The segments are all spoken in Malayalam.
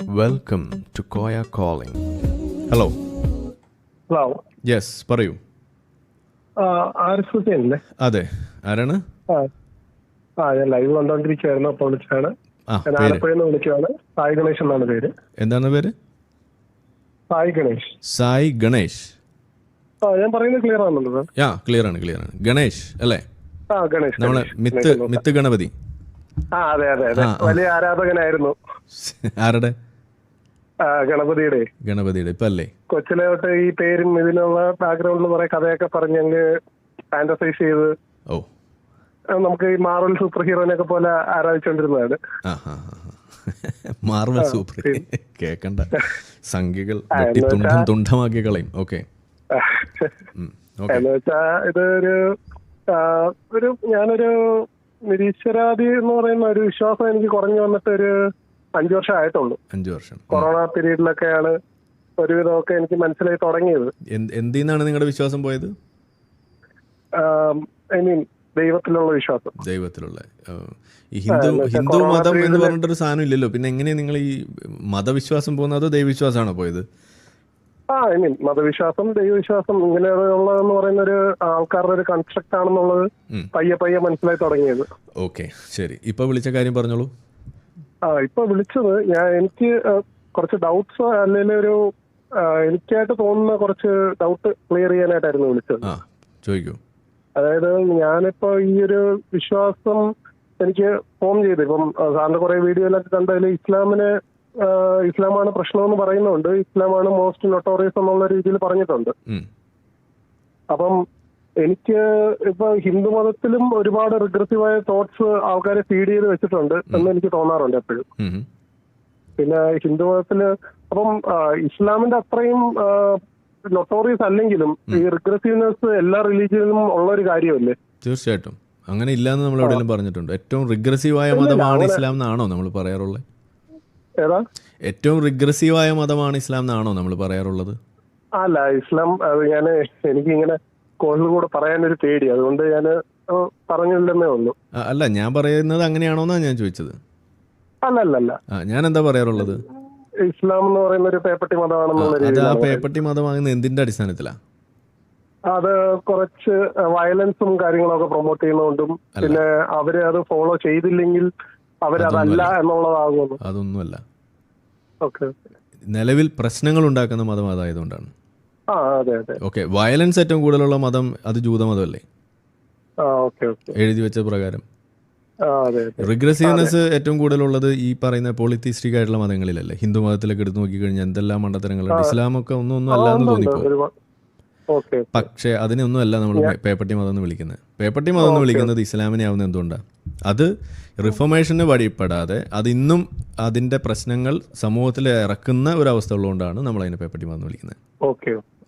Welcome to Koya calling hello hello yes പറയൂ. ആ, ആരിഫ് ഹുസൈൻ അല്ലേ അതെ ആരാണ്? ആ ആ ഞാൻ ലൈവ് കണ്ടോണ്ടിരിക്കുകയായിരുന്നു അപ്പോൾ വിളിച്ചാണ് ആ ഞാൻ പേര്? ആലപ്പുഴയിൽ നിന്ന് വിളിക്കുകയാണ് സായി ഗണേഷ് എന്നാണ് പേര്. എന്താണ് പേര്? സായി ഗണേഷ്. സായി ഗണേഷ്. ആ ഞാൻ പറയുന്നത് ക്ലിയർ ആണല്ലോ സാർ യാ ക്ലിയർ ആണ് ക്ലിയർ ആണ്. ഗണേഷ് അല്ലേ? ആ ഗണേഷ് നമ്മളെ. Myth myth Ganapati. ആ അതെ അതെ അതെ. ആ, ആ. വലിയ ആരാധകനായിരുന്നു. ആരുടെ? ഗണപതിയുടെ. ഗണപതിയുടെ ഇപ്പൊ അല്ലേ? കൊച്ചിലെ തൊട്ട് ഈ പേരും ഇതിനുള്ള ബാക്ക്ഗ്രൗണ്ടിൽ കുറെ കഥയൊക്കെ പറഞ്ഞ് അങ്ങ് ഫാന്റസൈസ് ചെയ്ത് ഓ. നമുക്ക് ഈ മാർവൽ സൂപ്പർ ഹീറോനെയൊക്കെ പോലെ ആരാധിച്ചോണ്ടിരുന്നതാണ്. മാർവൽ സൂപ്പർ കേക്കണ്ട. സംഖ്യകൾ തുണ്ടം തുണ്ടമാക്കി കളയും. ഓക്കെ. എന്ന് വെച്ചാ ഇത് ഒരു ആ, ഒരു ഞാനൊരു നിരീശ്വരാദി എന്ന് പറയുന്ന ഒരു വിശ്വാസം എനിക്ക് കുറഞ്ഞു വന്നിട്ട് ഒരു അഞ്ചു വർഷം. ആയിട്ടുള്ളൂ അഞ്ചു വർഷം കൊറോണ പീരീഡിലൊക്കെയാണ് ഒരുവിധമൊക്കെ എനിക്ക് മനസ്സിലായി തുടങ്ങിയത്. എന്തിനാണ് നിങ്ങളുടെ വിശ്വാസം പോയത്? ഐ മീൻ ദൈവത്തിലുള്ള വിശ്വാസം. ദൈവത്തിലുള്ള ഈ ഹിന്ദു ഹിന്ദു മതം എന്ന് പറഞ്ഞിട്ട് ഒരു പറഞ്ഞിട്ടൊരു സാധനം ഇല്ലല്ലോ പിന്നെ എങ്ങനെയാ നിങ്ങൾ ഈ മതവിശ്വാസം പോകുന്നത് അതോ ദൈവവിശ്വാസമാണോ പോയത്? ആ ഐ മീൻ മതവിശ്വാസം ദൈവവിശ്വാസം ഇങ്ങനെയുള്ളതെന്ന് പറയുന്ന ഒരു ആൾക്കാരുടെ ഒരു കൺസ്ട്രക്ട് ആണെന്നുള്ളത്. പയ്യെ പയ്യെ മനസ്സിലായി തുടങ്ങിയത്. ഓക്കെ ശരി. ഇപ്പൊ വിളിച്ച കാര്യം പറഞ്ഞോളൂ. ആ ഇപ്പൊ വിളിച്ചത് ഞാൻ എനിക്ക് കുറച്ച് ഡൗട്ട്സ് അല്ലെങ്കിൽ ഒരു എനിക്കായിട്ട് തോന്നുന്ന കുറച്ച് ഡൗട്ട് ക്ലിയർ ചെയ്യാനായിട്ടായിരുന്നു വിളിച്ചത്. ചോദിക്കൂ. അതായത് ഞാനിപ്പോ ഈ ഒരു വിശ്വാസം എനിക്ക് ഫോം ചെയ്ത്. ഇപ്പം സാറിന്റെ കുറെ വീഡിയോയിലൊക്കെ കണ്ടതിൽ ഇസ്ലാമിന് ഇസ്ലാമാണ് പ്രശ്നമെന്ന് പറയുന്നുണ്ട്. ഇസ്ലാമാണ് മോസ്റ്റ് നൊട്ടോറിയസ് എന്നുള്ള രീതിയിൽ പറഞ്ഞിട്ടുണ്ട്. അപ്പം എനിക്ക് ഇപ്പൊ ഹിന്ദു മതത്തിലും ഒരുപാട് റിഗ്രസീവായ തോട്ട്സ് ആൾക്കാരെ ഫീഡ് ചെയ്ത് വെച്ചിട്ടുണ്ട് എന്ന് എനിക്ക് തോന്നാറുണ്ട് എപ്പോഴും. പിന്നെ ഹിന്ദു മതത്തിൽ അപ്പം ഇസ്ലാമിന്റെ അത്രയും നൊട്ടോറിയസ് അല്ലെങ്കിലും ഈ റിഗ്രസീവ്നെസ് എല്ലാ റിലീജിയനിലും ഉള്ള ഒരു കാര്യമല്ലേ? തീർച്ചയായിട്ടും. അങ്ങനെ ഇല്ലെന്ന് നമ്മൾ എവിടെയെങ്കിലും പറഞ്ഞിട്ടുണ്ട്. ഏറ്റവും റിഗ്രസീവായ മതമാണ് ഇസ്ലാം എന്നാണോ നമ്മൾ പറയാറുള്ളത് ഏതാ? ഏറ്റവും റിഗ്രസീവായ മതമാണ് ഇസ്ലാം എന്നാണോ നമ്മൾ പറയാറുള്ളത്? അല്ല ഇസ്ലാം ഞാൻ എനിക്ക് ഇങ്ങനെ കോളിൽ കൂടെ പറയാനൊരു പേടി. അതുകൊണ്ട് ഞാൻ പറഞ്ഞില്ലെന്നേ ഉള്ളൂ. അല്ല ഞാൻ പറയുന്നത് അങ്ങനെയാണോന്നാ ഞാൻ ചോദിച്ചത്? അല്ല അല്ല അല്ല ഞാൻ എന്താ പറയാറുള്ളത്? ഇസ്ലാം എന്ന് പറയുന്ന ഒരു പേപ്പട്ടി മതമാണെന്നുള്ള ആ പേപ്പട്ടി മതമാകുന്ന എന്തിന്റെ അടിസ്ഥാനത്തിലാ? അത് കുറച്ച് വയലൻസും കാര്യങ്ങളൊക്കെ പ്രൊമോട്ട് ചെയ്യുന്നതുകൊണ്ടും പിന്നെ അവർ അത് ഫോളോ ചെയ്തില്ലെങ്കിൽ അവരതല്ല എന്നുള്ളതാകുന്നു. അതൊന്നുമല്ല. ഓക്കെ. നിലവിൽ പ്രശ്നങ്ങൾ ഉണ്ടാക്കുന്ന മതം അതായതുകൊണ്ടാണ്. ഓക്കെ വയലൻസ് ഏറ്റവും കൂടുതലുള്ള മതം അത് ജൂതമതമല്ലേ എഴുതി വെച്ച പ്രകാരം. റിഗ്രസീവ്നെസ് ഏറ്റവും കൂടുതലുള്ളത് ഈ പറയുന്ന പോളിത്തിസ്റ്റിക് ആയിട്ടുള്ള മതങ്ങളിലല്ലേ? ഹിന്ദു മതത്തിലൊക്കെ എടുത്തു നോക്കിക്കഴിഞ്ഞാൽ എന്തെല്ലാം മണ്ടത്തരങ്ങളുണ്ട് ഇസ്ലാമൊക്കെ ഒന്നും ഒന്നും അല്ലാന്ന് തോന്നിപ്പോ പക്ഷേ അതിനൊന്നുമല്ല നമ്മൾ പേപ്പട്ടി മതം എന്ന് വിളിക്കുന്നത്. പേപ്പട്ടി മതം എന്ന് വിളിക്കുന്നത് ഇസ്ലാമിനെ ആവുന്ന എന്തുകൊണ്ടാണ് അത് റിഫോർമേഷന് വഴിപ്പെടാതെ അത് ഇന്നും അതിന്റെ പ്രശ്നങ്ങൾ സമൂഹത്തിൽ ഇറക്കുന്ന ഒരു അവസ്ഥ ഉള്ളതുകൊണ്ടാണ് നമ്മൾ അതിനെ പേപ്പട്ടി മതം എന്ന് വിളിക്കുന്നത്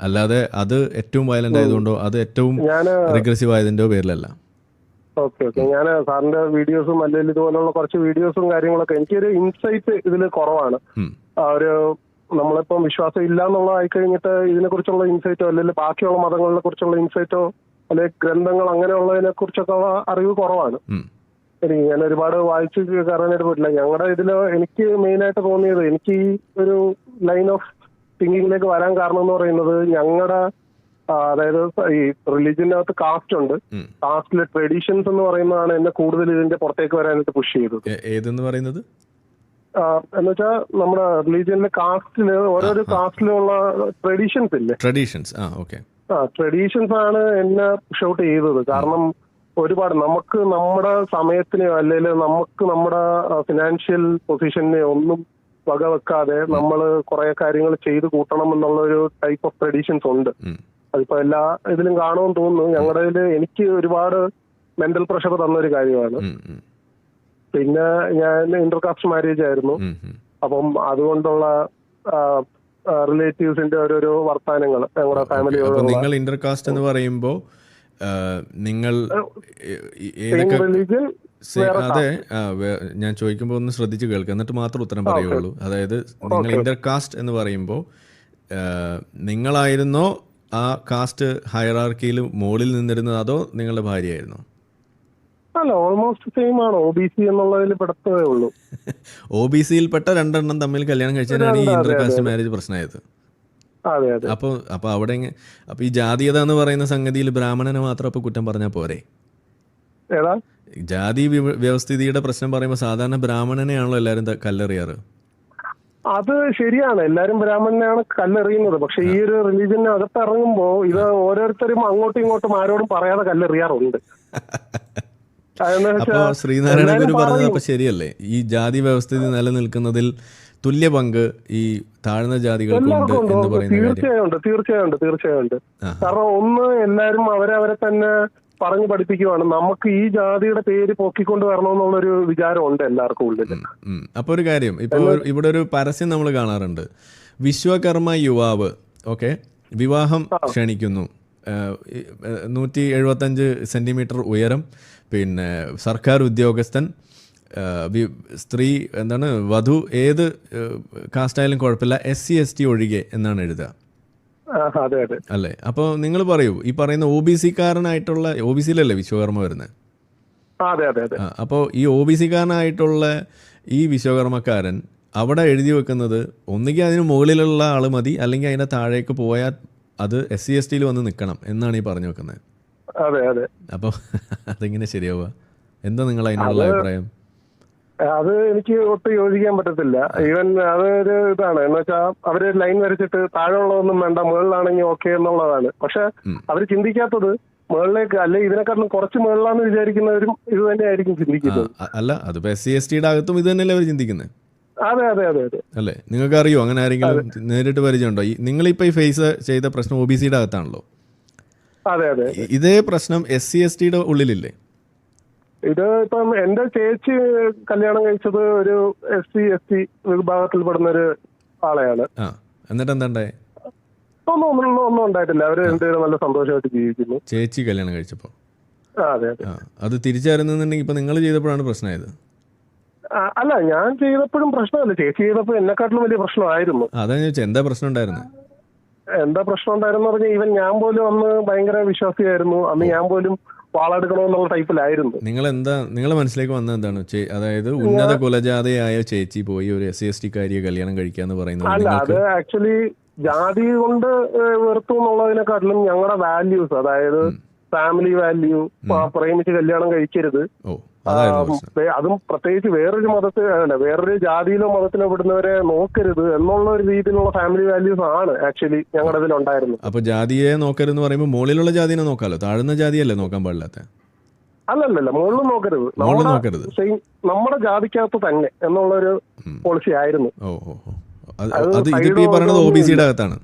അല്ലാതെ അത് ഏറ്റവും വയലന്റ് ആയതുകൊണ്ടോ അത് ഏറ്റവും റിഗ്രസീവ് ആയതിന്റെ പേരിലല്ല. Okay okay. ഞാൻ സാറിന്റെ വീഡിയോസും അല്ലെങ്കിൽ ഇതുപോലുള്ള കുറച്ച് വീഡിയോസും കാര്യങ്ങളൊക്കെ എനിക്കൊരു ഇൻസൈറ്റ് ഇതിൽ കുറവാണ്. ഒരു നമ്മളിപ്പം വിശ്വാസം ഇല്ല എന്നുള്ളതായി കഴിഞ്ഞിട്ട് ഇതിനെ കുറിച്ചുള്ള ഇൻസൈറ്റോ അല്ലെങ്കിൽ ബാക്കിയുള്ള മതങ്ങളെ കുറിച്ചുള്ള ഇൻസൈറ്റോ അല്ലെങ്കിൽ ഗ്രന്ഥങ്ങൾ അങ്ങനെയുള്ളതിനെ കുറിച്ചൊക്കെ ഉള്ള അറിവ് കുറവാണ്. ഇനി എനിക്ക് ഞാൻ ഒരുപാട് വായിച്ച് കയറാനായിട്ട് പറ്റില്ല ഞങ്ങളുടെ ഇതിൽ എനിക്ക് മെയിൻ ആയിട്ട് തോന്നിയത് എനിക്ക് ഈ ഒരു ലൈൻ ഓഫ് തിങ്കിങ്ങിലേക്ക് വരാൻ കാരണം എന്ന് പറയുന്നത് ഞങ്ങളുടെ അതായത് ഈ റിലീജിയന്റെ അകത്ത് കാസ്റ്റ് ഉണ്ട്. കാസ്റ്റിലെ ട്രഡീഷൻസ് എന്ന് പറയുന്നതാണ് എന്നെ കൂടുതൽ ഇതിന്റെ പുറത്തേക്ക് വരാനായിട്ട് പുഷ് ചെയ്തത്. ഏതെന്ന് പറയുന്നത്? എന്ന് വെച്ചാൽ നമ്മുടെ റിലീജിയനിലെ കാസ്റ്റിൽ ഓരോരോ കാസ്റ്റിലുള്ള ട്രഡീഷൻസ് ഇല്ലേ? ട്രഡീഷൻസ് ആ ഓക്കെ ആ ട്രഡീഷൻസ് ആണ് എന്നെ ഷൗട്ട് ചെയ്തത്. കാരണം ഒരുപാട് നമുക്ക് നമ്മുടെ സമയത്തിനെയോ അല്ലെങ്കിൽ നമുക്ക് നമ്മുടെ ഫിനാൻഷ്യൽ പൊസിഷനെ ഒന്നും വകവെക്കാതെ നമ്മൾ കുറെ കാര്യങ്ങൾ ചെയ്ത് കൂട്ടണം എന്നുള്ള ഒരു ടൈപ്പ് ഓഫ് ട്രഡീഷൻസ് ഉണ്ട് അതിപ്പോ എല്ലാ ഇതിലും കാണുമെന്ന് തോന്നുന്നു. ഞങ്ങളുടെ ഇതിൽ എനിക്ക് ഒരുപാട് മെന്റൽ പ്രഷർ തന്ന ഒരു കാര്യമാണ് പിന്നെ ഞാൻ ഇന്റർകാസ്റ്റ് മാരേജ് ആയിരുന്നു. അപ്പം അതുകൊണ്ടുള്ള റിലേറ്റീവ്സിന്റെ ഓരോരോ വർത്താനങ്ങൾ ഞങ്ങളുടെ ഫാമിലി നിങ്ങൾ ഇന്റർകാസ്റ്റ് എന്ന് പറയുമ്പോൾ നിങ്ങൾ റിലീജിയൻ അതെ ഞാൻ ചോദിക്കുമ്പോൾ ഒന്ന് ശ്രദ്ധിച്ച് കേൾക്കുക. എന്നിട്ട് മാത്രം ഉത്തരം പറയുള്ളൂ. അതായത് നിങ്ങൾ ഇന്റർകാസ്റ്റ് എന്ന് പറയുമ്പോൾ നിങ്ങളായിരുന്നോ ആ കാസ്റ്റ് ഹയറാർക്കിയിൽ മുകളിൽ നിന്നിരുന്നത് അതോ നിങ്ങളുടെ ഭാര്യയായിരുന്നോ? അല്ല ഓൾമോസ്റ്റ് സെയിം ആണ്. ഒ ബി സി എന്നുള്ളതിൽ പെടത്തേ ഉള്ളൂ. ഒ ബി സിയിൽപ്പെട്ട രണ്ടെണ്ണം തമ്മിൽ കല്യാണം കഴിച്ചതിനാണ് ഈ ഇന്റർകാസ്റ്റ്. മാരേജ് പ്രശ്നമായത്. അപ്പൊ അപ്പൊ അപ്പോൾ അപ്പോൾ അവിടെ അപ്പൊ അപ്പോൾ ഈ ജാതീയത എന്ന് പറയുന്ന സംഗതിയിൽ ബ്രാഹ്മണനെ മാത്രം അപ്പോൾ കുറ്റം പറഞ്ഞാൽ പോരെ? ജാതി വ്യവസ്ഥിതിയുടെ പ്രശ്നം പറയുമ്പോൾ സാധാരണ ബ്രാഹ്മണനെയാണല്ലോ എല്ലാരും കല്ലെറിയാറ്. അത് ശരിയാണ്. എല്ലാരും ബ്രാഹ്മണനെയാണ് കല്ലെറിയുന്നത്. പക്ഷെ ഈ ഒരു റിലീജിയന് അകത്തിറങ്ങുമ്പോ ഇത് ഓരോരുത്തരും അങ്ങോട്ടും ഇങ്ങോട്ടും ആരോടും പറയാതെ കല്ലെറിയാറുണ്ട്. അപ്പോൾ ശ്രീനാരായണ ഗുരു പറഞ്ഞത് അപ്പൊ ശരിയല്ലേ? ഈ ജാതി വ്യവസ്ഥിതി നിലനിൽക്കുന്നതിൽ തുല്യ പങ്ക് ഈ താഴ്ന്ന ജാതികൾക്കുണ്ട് ഉണ്ട് എന്ന് പറയുന്നത് തീർച്ചയായും ഉണ്ട് തീർച്ചയായും ഉണ്ട് തീർച്ചയായും ഉണ്ട്. കാരണം ഒന്ന് എല്ലാവരും അവരവരെ തന്നെ പറഞ്ഞു പഠിപ്പിക്കുവാണ്. നമുക്ക് ഈ ജാതിയുടെ പേര് പൊക്കിക്കൊണ്ട് വരണമെന്നുള്ളൊരു വിചാരം ഉണ്ട് എല്ലാവർക്കും ഉള്ളിൽ. അപ്പോൾ ഒരു കാര്യം. ഇപ്പൊ ഇവിടെ ഒരു പരസ്യം നമ്മൾ കാണാറുണ്ട്. വിശ്വകർമ്മ യുവാവ് ഓക്കെ? വിവാഹം ക്ഷണിക്കുന്നു. നൂറ്റി എഴുപത്തഞ്ച് സെന്റിമീറ്റർ ഉയരം പിന്നെ സർക്കാർ ഉദ്യോഗസ്ഥൻ സ്ത്രീ എന്താണ് വധു ഏത് കാസ്റ്റായാലും കുഴപ്പമില്ല എസ് സി എസ് ടി ഒഴികെ എന്നാണ് എഴുതുക. അല്ലേ? അപ്പോൾ നിങ്ങൾ പറയൂ ഈ പറയുന്ന ഒ ബി സിക്കാരനായിട്ടുള്ള ഒ ബി സിയിലല്ലേ വിശ്വകർമ്മ വരുന്നത്? അപ്പോൾ ഈ ഒ ബി സിക്കാരനായിട്ടുള്ള ഈ വിശ്വകർമ്മക്കാരൻ അവിടെ എഴുതി വെക്കുന്നത് ഒന്നുകിൽ അതിന് മുകളിലുള്ള ആൾ മതി അല്ലെങ്കിൽ അതിന്റെ താഴേക്ക് പോയാൽ അത് എസ് സി എസ് ടിയിൽ വന്ന് നിൽക്കണം എന്നാണ് ഈ പറഞ്ഞു വെക്കുന്നത് അതെ അതെ. അപ്പോൾ അതെങ്ങനെ ശരിയാവുക? എന്താ നിങ്ങൾ അതിനുള്ള അഭിപ്രായം? അത് എനിക്ക് ഒട്ടും യോജിക്കാൻ പറ്റത്തില്ല. ഈവൻ അതൊരു ഇതാണ്. എന്ന് വെച്ചാൽ അവർ ലൈൻ വരച്ചിട്ട് താഴെയുള്ളതൊന്നും വേണ്ട മുകളിലാണെങ്കിൽ ഓക്കെ എന്നുള്ളതാണ്. പക്ഷെ. അവർ ചിന്തിക്കാത്തത് മുകളിലേക്ക് അല്ലെ ഇതിനെക്കാട്ടിലും കുറച്ച് മുകളിലാണെന്ന് വിചാരിക്കുന്നവരും ഇത് തന്നെയായിരിക്കും ചിന്തിക്കുന്നത്. അല്ല അതിപ്പോ എസ് സി എസ് ടിയുടെ അകത്തും ഇത് തന്നെയല്ലേ അവർ ചിന്തിക്കുന്നത് അതെ അതെ അതെ അതെ. അല്ലേ? നിങ്ങൾക്ക് അറിയോ അങ്ങനെ ആരെങ്കിലും നേരിട്ട് പരിചയമുണ്ടോ? ഈ നിങ്ങളിപ്പോൾ ഈ ഫേസ് ചെയ്ത പ്രശ്നം ഒ ബി സിയുടെ അകത്താണല്ലോ. അതെ അതെ ഇതേ പ്രശ്നം എസ് സി എസ് ടിയുടെ ഉള്ളിലില്ലേ? ഇത് ഇപ്പം എന്റെ ചേച്ചി കല്യാണം കഴിച്ചത് ഒരു എസ് സി എസ് ടി വിഭാഗത്തിൽ പെടുന്ന ഒരു ആളെയാണ്. എന്നിട്ട് എന്താണ്ടേ ഒന്നും ഒന്നും ഒന്നും ഉണ്ടായിട്ടില്ല. അവർ രണ്ടുപേരും നല്ല സന്തോഷമായിട്ട് ജീവിക്കുന്നു. ചേച്ചി കല്യാണം കഴിച്ചപ്പോ? അതെ അതെ. തിരിച്ചറിയുന്നുണ്ടെങ്കിൽ ഇപ്പൊ നിങ്ങൾ ചെയ്തപ്പോഴാണ് പ്രശ്നമായത്. അല്ല ഞാൻ ചെയ്തപ്പോഴും പ്രശ്നമല്ല. ചേച്ചി ചെയ്തപ്പോൾ എന്നെക്കാട്ടിലും വലിയ പ്രശ്നമായിരുന്നു. അതാ എന്താ പ്രശ്നം ഉണ്ടായിരുന്നു? എന്താ പ്രശ്നം ഉണ്ടായിരുന്നു പറഞ്ഞാൽ ഈവൻ ഞാൻ പോലും അന്ന് ഭയങ്കര വിശ്വാസിയായിരുന്നു. അന്ന് ഞാൻ പോലും വാളെടുക്കണമെന്നുള്ള ടൈപ്പിലായിരുന്നു. നിങ്ങൾ എന്താ നിങ്ങൾ മനസ്സിലേക്ക് വന്നത് എന്താണ്? അതായത് ഉന്നത കുലജാതയായ ചേച്ചി പോയി ഒരു എസ് സി എസ് ടി കാര്യ കല്യാണം കഴിക്കാന്ന് പറയുന്നത് അല്ല അത് ആക്ച്വലി ജാതി കൊണ്ട് വെറുത്തു എന്നുള്ളതിനെക്കാട്ടിലും ഞങ്ങളുടെ വാല്യൂസ് അതായത് ഫാമിലി വാല്യൂ പ്രേമിച്ച് കല്യാണം കഴിക്കരുത്. അതും പ്രത്യേകിച്ച് വേറൊരു മതത്തിൽ അല്ല വേറൊരു ജാതിയിലോ മതത്തിലോ പെടുന്നവരെ നോക്കരുത് എന്നുള്ള ഒരു രീതിയിലുള്ള ഫാമിലി വാല്യൂസ് ആണ് ആക്ച്വലി ഞങ്ങളുടെ ഇതിൽ ഉണ്ടായിരുന്നത്. അപ്പൊ ജാതിയെ നോക്കരുതെന്ന് പറയുമ്പോൾ മുകളിലുള്ള ജാതിനെ നോക്കാമല്ലോ താഴ്ന്ന ജാതിയല്ലേ നോക്കാൻ പാടില്ലാത്ത? അല്ലല്ലല്ല മുകളിൽ നോക്കരുത്. നോക്കരുത്. നമ്മുടെ ജാതിക്കകത്ത് തന്നെ എന്നുള്ളൊരു പോളിസി ആയിരുന്നു. ഓ ഓ ഓ. അത് ഇതിപ്പോ ഈ പറയുന്നത് ഒ ബി സിയുടെ അകത്താണ്.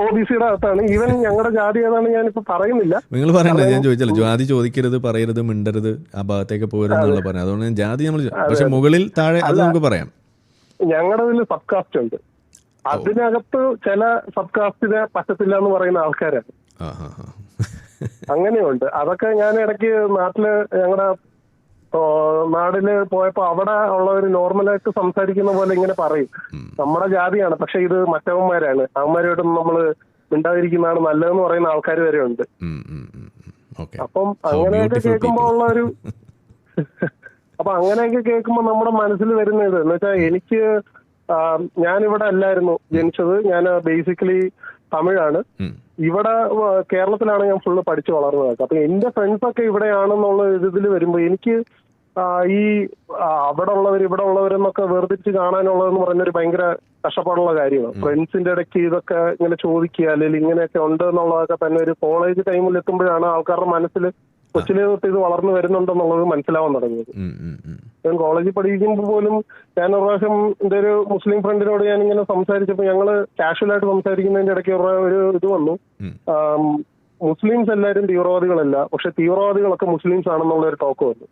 ഒ ബി സിയുടെ അകത്താണ്. ഈവൻ ഞങ്ങളുടെ ജാതി ഏതാണ് ഞാനിപ്പോ പറയുന്നില്ല. നിങ്ങൾ പറയണ്ടേ? ഞാൻ ചോദിച്ചല്ലോ. ജാതി ചോദിക്കരുത് പറയരുത് മിണ്ടരുത് ആ ഭാഗത്തേക്ക് പോകരുത് എന്നുള്ള പറയാം അതുകൊണ്ട് ഞാൻ ജാതി നമ്മൾ പക്ഷെ മുകളിൽ താഴെ അത് നമുക്ക് പറയാം. ഞങ്ങളുടെ ഇതിൽ സബ് കാസ്റ്റ് ഉണ്ട് അതിനകത്ത് ചില സബ് കാസ്റ്റിനെ പറ്റത്തില്ല എന്ന് പറയുന്ന ആൾക്കാരാണ് അങ്ങനെയുണ്ട്. അതൊക്കെ ഞാൻ ഇടയ്ക്ക് നാട്ടിൽ ഞങ്ങളുടെ നാടിൽ പോയപ്പോ അവിടെ ഉള്ളവർ നോർമലായിട്ട് സംസാരിക്കുന്ന പോലെ ഇങ്ങനെ പറയും. നമ്മുടെ ജാതിയാണ്. പക്ഷെ ഇത് മറ്റവന്മാരാണ്. അവന്മാരോടൊന്നും നമ്മൾ മിണ്ടാതിരിക്കുന്നതാണ് നല്ലതെന്ന് പറയുന്ന ആൾക്കാർ വരെ ഉണ്ട്. അപ്പം അങ്ങനെയൊക്കെ കേൾക്കുമ്പോ ഉള്ള ഒരു അപ്പൊ അങ്ങനെയൊക്കെ കേൾക്കുമ്പോ നമ്മുടെ മനസ്സിൽ വരുന്ന ഇത് എന്ന് വെച്ചാൽ എനിക്ക് ഞാൻ ഇവിടെ അല്ലായിരുന്നു ജനിച്ചത്. ഞാൻ ബേസിക്കലി തമിഴാണ്. ഇവിടെ കേരളത്തിലാണ് ഞാൻ ഫുള്ള് പഠിച്ചു വളർന്നത്. അപ്പൊ എന്റെ ഫ്രണ്ട്സ് ഒക്കെ ഇവിടെയാണെന്നുള്ള ഇതിൽ വരുമ്പോ എനിക്ക് ഈ അവിടെ ഉള്ളവർ ഇവിടെ ഉള്ളവരെന്നൊക്കെ വേർതിരിച്ച് കാണാനുള്ളതെന്ന് പറഞ്ഞൊരു ഭയങ്കര കഷ്ടപ്പാടുള്ള കാര്യമാണ്. ഫ്രണ്ട്സിന്റെ ഇടയ്ക്ക് ഇതൊക്കെ ഇങ്ങനെ ചോദിക്കുക അല്ലെങ്കിൽ ഇങ്ങനെയൊക്കെ ഉണ്ട് എന്നുള്ളതൊക്കെ തന്നെ ഒരു കോളേജ് ടൈമിൽ എത്തുമ്പോഴാണ് ആൾക്കാരുടെ മനസ്സിൽ കൊച്ചിലെ തൊട്ട് ഇത് വളർന്നു വരുന്നുണ്ടെന്നുള്ളത് മനസ്സിലാവാൻ തുടങ്ങിയത്. ഞാൻ കോളേജിൽ പഠിക്കുമ്പോൾ പോലും ഞാൻ ഒരു പ്രാവശ്യം എന്റെ ഒരു മുസ്ലിം ഫ്രണ്ടിനോട് ഞാൻ ഇങ്ങനെ സംസാരിച്ചപ്പോൾ ഞങ്ങൾ കാഷ്വലായിട്ട് സംസാരിക്കുന്നതിന്റെ ഇടയ്ക്ക് ഒരു ഒരു ഇത് വന്നു. മുസ്ലിംസ് എല്ലാവരും തീവ്രവാദികളല്ല പക്ഷെ തീവ്രവാദികളൊക്കെ മുസ്ലിംസ് ആണെന്നുള്ള ഒരു ടോക്ക് വന്നു.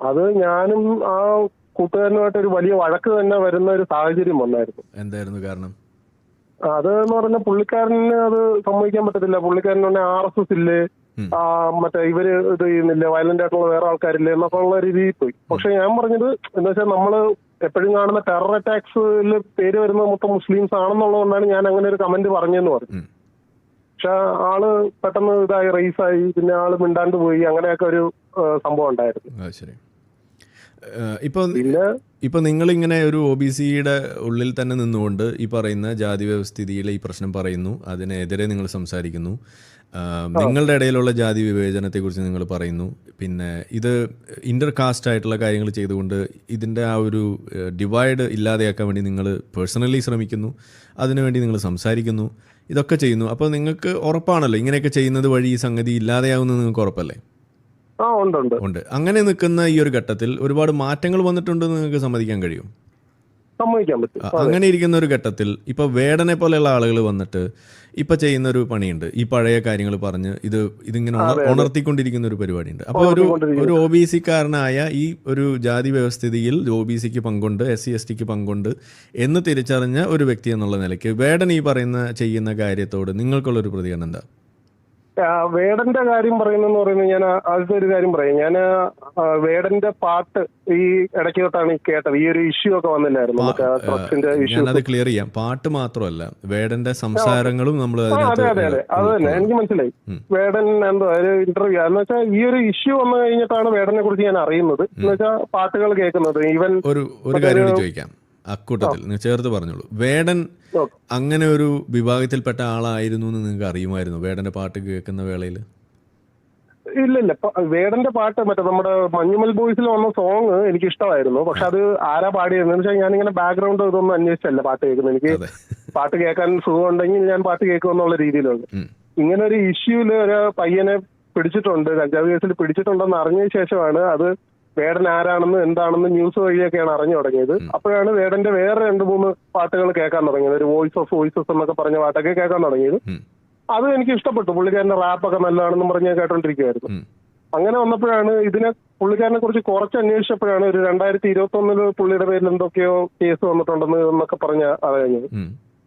അത് ഞാനും ആ കൂട്ടുകാരനുമായിട്ട് ഒരു വലിയ വഴക്ക് തന്നെ വരുന്ന ഒരു സാഹചര്യം വന്നായിരുന്നു. എന്തായിരുന്നു കാരണം? അത് എന്ന് പറഞ്ഞാൽ പുള്ളിക്കാരന് അത് സമ്മതിക്കാൻ പറ്റത്തില്ല. പുള്ളിക്കാരൻ പറഞ്ഞ ആർ എസ് എസ് ഇല്ലേ? ആ മറ്റേ ഇവർ ഇത് ചെയ്യുന്നില്ല? വയലന്റ് ആയിട്ടുള്ള വേറെ ആൾക്കാരില്ലേ? എന്നൊക്കെ ഉള്ള രീതിയിൽ പോയി. പക്ഷെ ഞാൻ പറഞ്ഞത് എന്താ വെച്ചാൽ നമ്മൾ എപ്പോഴും കാണുന്ന ടെറർ അറ്റാക്സിൽ പേര് വരുന്നത് മൊത്തം മുസ്ലിംസ് ആണെന്നുള്ളതുകൊണ്ടാണ് ഞാൻ അങ്ങനെ ഒരു കമന്റ് പറഞ്ഞെന്ന് പറഞ്ഞു. പക്ഷെ ആൾ പെട്ടെന്ന് ഇതായി റേസായി പിന്നെ ആൾ മിണ്ടാണ്ട് പോയി. അങ്ങനെയൊക്കെ ഒരു സംഭവം ഉണ്ടായിരുന്നു. അത് ഇപ്പൊ നിങ്ങൾ ഇങ്ങനെ ഒരു ഒ ബി സിയുടെ ഉള്ളിൽ തന്നെ നിന്നുകൊണ്ട് ഈ പറയുന്ന ജാതി വ്യവസ്ഥിതിയിലെ ഈ പ്രശ്നം പറയുന്നു. അതിനെതിരെ നിങ്ങൾ സംസാരിക്കുന്നു. നിങ്ങളുടെ ഇടയിലുള്ള ജാതി വിവേചനത്തെക്കുറിച്ച് നിങ്ങൾ പറയുന്നു. പിന്നെ ഇത് ഇന്റർ കാസ്റ്റ് ആയിട്ടുള്ള കാര്യങ്ങൾ ചെയ്തുകൊണ്ട് ഇതിന്റെ ആ ഒരു ഡിവൈഡ് ഇല്ലാതെയാക്കാൻ വേണ്ടി നിങ്ങൾ പേഴ്സണലി ശ്രമിക്കുന്നു. അതിനുവേണ്ടി നിങ്ങൾ സംസാരിക്കുന്നു. ഇതൊക്കെ ചെയ്യുന്നു. അപ്പോൾ നിങ്ങൾക്ക് ഉറപ്പാണല്ലോ ഇങ്ങനെയൊക്കെ ചെയ്യുന്നത് വഴി ഈ സംഗതി ഇല്ലാതെയാവുന്നത് നിങ്ങൾക്ക് ഉറപ്പല്ലേ? ഉണ്ട് അങ്ങനെ നിൽക്കുന്ന ഈ ഒരു ഘട്ടത്തിൽ ഒരുപാട് മാറ്റങ്ങൾ വന്നിട്ടുണ്ടെന്ന് നിങ്ങൾക്ക് സമ്മതിക്കാൻ കഴിയും? സമ്മതിക്കാൻ പറ്റും. അങ്ങനെ ഇരിക്കുന്ന ഒരു ഘട്ടത്തിൽ ഇപ്പൊ വേടനെ പോലെയുള്ള ആളുകൾ വന്നിട്ട് ഇപ്പൊ ചെയ്യുന്ന ഒരു പണിയുണ്ട്. ഈ പഴയ കാര്യങ്ങൾ പറഞ്ഞ് ഇത് ഇതിങ്ങനെ ഉണർ- ഉണർത്തിക്കൊണ്ടിരിക്കുന്ന ഒരു പരിപാടിയുണ്ട്. അപ്പോൾ ഒരു ഒരു ഒ ബി സിക്കാരനായ ഈ ഒരു ജാതി വ്യവസ്ഥിതിയിൽ ഒ ബി സിക്ക് പങ്കുണ്ട് എസ് സി എസ് ടിക്ക് പങ്കുണ്ട് എന്ന് തിരിച്ചറിഞ്ഞ ഒരു വ്യക്തി എന്നുള്ള നിലയ്ക്ക് വേടൻ ഈ പറയുന്ന ചെയ്യുന്ന കാര്യത്തോട് നിങ്ങൾക്കുള്ള ഒരു പ്രതികരണം എന്താ? വേടന്റെ കാര്യം പറയുന്നെന്ന് പറയുന്നത് ഞാൻ ആദ്യത്തെ ഒരു കാര്യം പറയാം. ഞാൻ വേടന്റെ പാട്ട് ഈ ഇടയ്ക്ക് തൊട്ടാണ് ഈ കേട്ടത്. ഈ ഒരു ഇഷ്യൂ ഒക്കെ വന്നില്ലായിരുന്നു. ട്രക്സിന്റെ ഇഷ്യൂ അത് ക്ലിയർ ചെയ്യാം. പാട്ട് മാത്രമല്ല വേടന്റെ സംസാരങ്ങളും നമ്മൾ അതെ അതെ അതെ. അത് തന്നെ. എനിക്ക് മനസ്സിലായി. വേടൻ എന്തോ ഒരു ഇന്റർവ്യൂ എന്ന് വെച്ചാൽ ഈ ഒരു ഇഷ്യൂ വന്നു കഴിഞ്ഞിട്ടാണ് വേടനെ കുറിച്ച് ഞാൻ അറിയുന്നത്. എന്ന് വെച്ചാൽ പാട്ടുകൾ കേൾക്കുന്നത്. ഈവൻ ഒരു ഒരു കാര്യം ചോദിക്കാം. അക്കൂട്ടത്തിൽ. ചേർത്ത് പറഞ്ഞോളൂ. വേടൻ അങ്ങനെ ഒരു വിഭാഗത്തിൽപ്പെട്ട ആളായിരുന്നു എന്ന് നിങ്ങൾക്ക് അറിയുമായിരുന്നു? വേടന്റെ പാട്ട് കേൾക്കുന്ന വേളയിൽ ഇല്ല ഇല്ല വേടന്റെ പാട്ട് മറ്റേ നമ്മുടെ മഞ്ഞുമൽ ബോയ്സിൽ വന്ന സോങ് എനിക്ക് ഇഷ്ടമായിരുന്നു പക്ഷെ അത് ആരാ പാടിയെന്ന് വെച്ചാൽ ഞാനിങ്ങനെ ബാക്ക്ഗ്രൗണ്ട് ഇതൊന്നും അന്വേഷിച്ചല്ല പാട്ട് കേൾക്കുന്നത്. എനിക്ക് പാട്ട് കേൾക്കാൻ സുഖമുണ്ടെങ്കിൽ ഞാൻ പാട്ട് കേൾക്കുമെന്നുള്ള രീതിയിലുണ്ട്. ഇങ്ങനെ ഒരു ഇഷ്യൂൽ ഒരു പയ്യനെ പിടിച്ചിട്ടുണ്ട് കഞ്ചാവ് കേസിൽ പിടിച്ചിട്ടുണ്ടെന്ന് അറിഞ്ഞ ശേഷമാണ് അത് വേടൻ ആരാണെന്ന് എന്താണെന്ന് ന്യൂസ് വഴിയൊക്കെയാണ് അറിഞ്ഞു തുടങ്ങിയത്. അപ്പോഴാണ് വേടന്റെ വേറെ രണ്ട് മൂന്ന് പാട്ടുകൾ കേൾക്കാൻ തുടങ്ങിയത്. ഒരു വോയിസ് ഓഫ് വോയിസസ് എന്നൊക്കെ പറഞ്ഞ പാട്ടൊക്കെ കേൾക്കാൻ തുടങ്ങിയത്. അത് എനിക്ക് ഇഷ്ടപ്പെട്ടു. പുള്ളിക്കാരന്റെ റാപ്പൊക്കെ നല്ലതാണെന്നും പറഞ്ഞ് ഞാൻ കേട്ടോണ്ടിരിക്കുവായിരുന്നു അങ്ങനെ വന്നപ്പോഴാണ് ഇതിനെ പുള്ളിക്കാരനെ കുറിച്ച് കുറച്ച് അന്വേഷിച്ചപ്പോഴാണ് ഒരു രണ്ടായിരത്തി ഇരുപത്തി ഒന്നിൽ പുള്ളിയുടെ പേരിൽ എന്തൊക്കെയോ കേസ് വന്നിട്ടുണ്ടെന്ന് എന്നൊക്കെ പറഞ്ഞ അറിഞ്ഞത്.